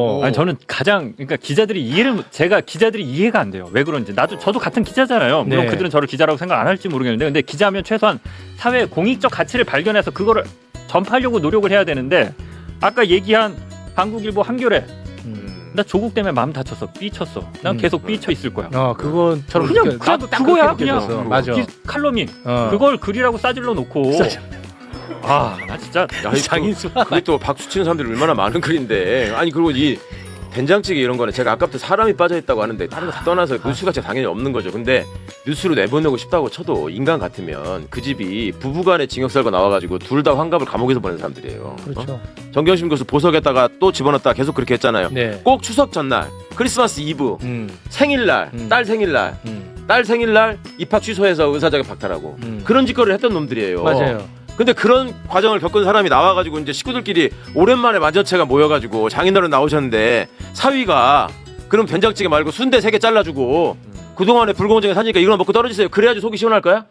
어. 아니 저는 가장 그러니까 기자들이 이해를 못- 제가 기자들이 이해가 안 돼요. 왜 그런지 나도 저도 같은 기자잖아요. 물론 네. 그들은 저를 기자라고 생각 안 할지 모르겠는데 근데 기자면 최소한 사회 공익적 가치를 발견해서 그거를 전파하려고 노력을 해야 되는데 아까 얘기한 한국일보 한겨레 음. 나 조국 때문에 마음 다쳤어 삐쳤어. 난 음. 계속 삐쳐 있을 거야. 어 그건처럼 그냥 느껴- 그냥 나도 딱 그거야 그렇게 그냥 느껴졌어. 맞아. 기- 칼럼이 어. 그걸 글이라고 싸질러 놓고 아 나 진짜 야, 이 장인수가 그게 또 박수 치는 사람들이 얼마나 많은 글인데 아니 그리고 이 된장찌개 이런 거는 제가 아까부터 사람이 빠져 있다고 하는데 다른 거 다 떠나서 뉴스 가치가 당연히 없는 거죠. 근데 뉴스로 내보내고 싶다고 쳐도 인간 같으면 그 집이 부부간에 징역 살고 나와가지고 둘 다 환갑을 감옥에서 보낸 사람들이에요. 어? 그렇죠. 정경심 교수 보석에다가 또 집어넣었다 계속 그렇게 했잖아요. 네. 꼭 추석 전날, 크리스마스 이브, 음. 생일날, 음. 딸 생일날, 음. 딸 생일날 입학 취소해서 의사 자격 박탈하고 음. 그런 짓거리를 했던 놈들이에요. 맞아요. 근데 그런 과정을 겪은 사람이 나와가지고 이제 식구들끼리 오랜만에 만전체가 모여가지고 장인어른 나오셨는데 사위가 그럼 된장찌개 말고 순대 세 개 잘라주고 그동안에 불공정에 사니까 이거 먹고 떨어지세요. 그래야지 속이 시원할 거야?